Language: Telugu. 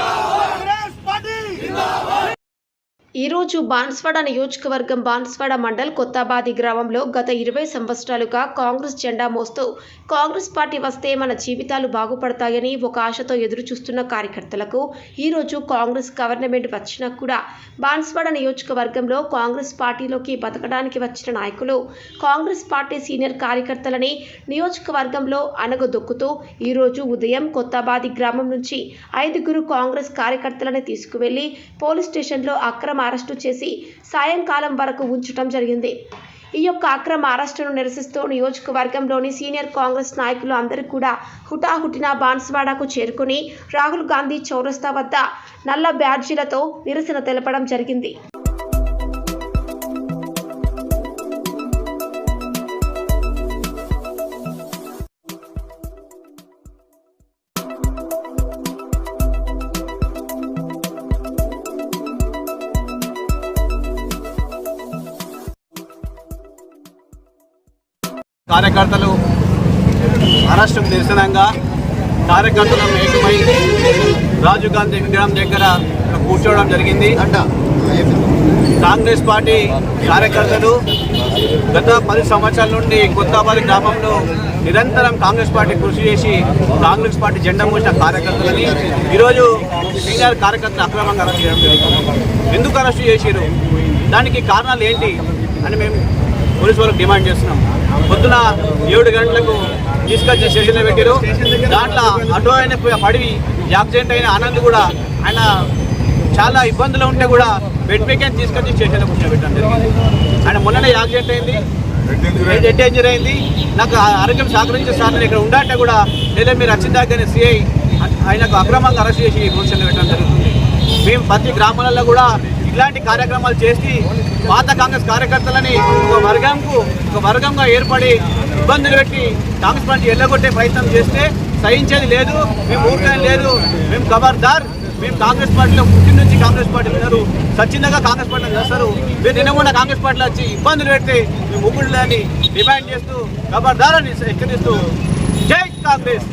Go! ఈరోజు బాన్స్వాడ నియోజకవర్గం బాన్స్వాడ మండల్ కొత్తబాది గ్రామంలో గత ఇరవై సంవత్సరాలుగా కాంగ్రెస్ జెండా మోస్తూ కాంగ్రెస్ పార్టీ వస్తే మన జీవితాలు బాగుపడతాయని ఒక ఆశతో ఎదురు చూస్తున్న కార్యకర్తలకు ఈరోజు కాంగ్రెస్ గవర్నమెంట్ వచ్చినా కూడా బాన్స్వాడ నియోజకవర్గంలో కాంగ్రెస్ పార్టీలోకి బతకడానికి వచ్చిన నాయకులు కాంగ్రెస్ పార్టీ సీనియర్ కార్యకర్తలని నియోజకవర్గంలో అనగదొక్కుతూ ఈరోజు ఉదయం కొత్తబాది గ్రామం నుంచి ఐదుగురు కాంగ్రెస్ కార్యకర్తలని తీసుకువెళ్ళి పోలీస్ స్టేషన్లో అక్రమ అరెస్టు చేసి సాయంకాలం వరకు ఉంచడం జరిగింది. ఈ యొక్క అక్రమ అరెస్టును నిరసిస్తూ నియోజకవర్గంలోని సీనియర్ కాంగ్రెస్ నాయకులు అందరూ కూడా హుటాహుటిన బాన్స్వాడకు చేరుకుని రాహుల్ గాంధీ చౌరస్తా వద్ద నల్ల బ్యాడ్జీలతో నిరసన తెలపడం జరిగింది. కార్యకర్తలు అరెస్టుకు నిరసనంగా కార్యకర్తలు ఏకమై రాజీవ్ గాంధీ విగ్రహం దగ్గర కూర్చోవడం జరిగింది. అంట కాంగ్రెస్ పార్టీ కార్యకర్తలు గత పది సంవత్సరాల నుండి కొత్తపల్లి గ్రామంలో నిరంతరం కాంగ్రెస్ పార్టీ కృషి చేసి కాంగ్రెస్ పార్టీ జెండా మోసిన కార్యకర్తలని ఈరోజు సీనియర్ కార్యకర్తలు అక్రమంగా అరెస్ట్ చేయడం జరిగింది. ఎందుకు అరెస్ట్ చేశారు దానికి కారణాలు ఏంటి అని మేము పోలీసు వాళ్ళకి డిమాండ్ చేస్తున్నాం. ఏడు గంటలకు తీసుకొచ్చి స్టేషన్లో పెట్టారు. దాంట్లో అటో అయిన పడివి యాక్సిడెంట్ అయిన ఆనంద్ కూడా ఆయన చాలా ఇబ్బందులు ఉంటే కూడా బెడ్ పైకి తీసుకొచ్చి స్టేషన్లో కూర్చోబెట్టడం జరిగింది. ఆయన మొన్ననే యాక్సిడెంట్ అయింది. హెడ్ డేంజర్ అయింది. నాకు ఆరోగ్యం సహకరించే సార్ నేను ఇక్కడ ఉండంటే కూడా లేదా మీరు వచ్చిన దగ్గర సిఐ ఆయనకు అక్రమంగా అరెస్ట్ చేసి పొజిషన్లో పెట్టడం జరుగుతుంది. మేము ప్రతి గ్రామాలలో కూడా ఇలాంటి కార్యక్రమాలు చేసి పాత కాంగ్రెస్ కార్యకర్తలని ఒక వర్గంకు ఒక వర్గంగా ఏర్పడి ఇబ్బందులు పెట్టి కాంగ్రెస్ పార్టీ ఎల్లగొట్టే ప్రయత్నం చేస్తే సహించేది లేదు మేము ఊరుకోని లేదు మేము ఖబర్దార్ మేము కాంగ్రెస్ పార్టీలో పుట్టిన నుంచి కాంగ్రెస్ పార్టీలో ఉన్నారు స్వచ్ఛందంగా కాంగ్రెస్ పార్టీలో చేస్తారు మీరు నిన్న కాంగ్రెస్ పార్టీలో వచ్చి ఇబ్బందులు పెడితే మేము ముగ్గురు డిమాండ్ చేస్తూ ఖబర్దార్ అని హెచ్చరిస్తూ జై కాంగ్రెస్.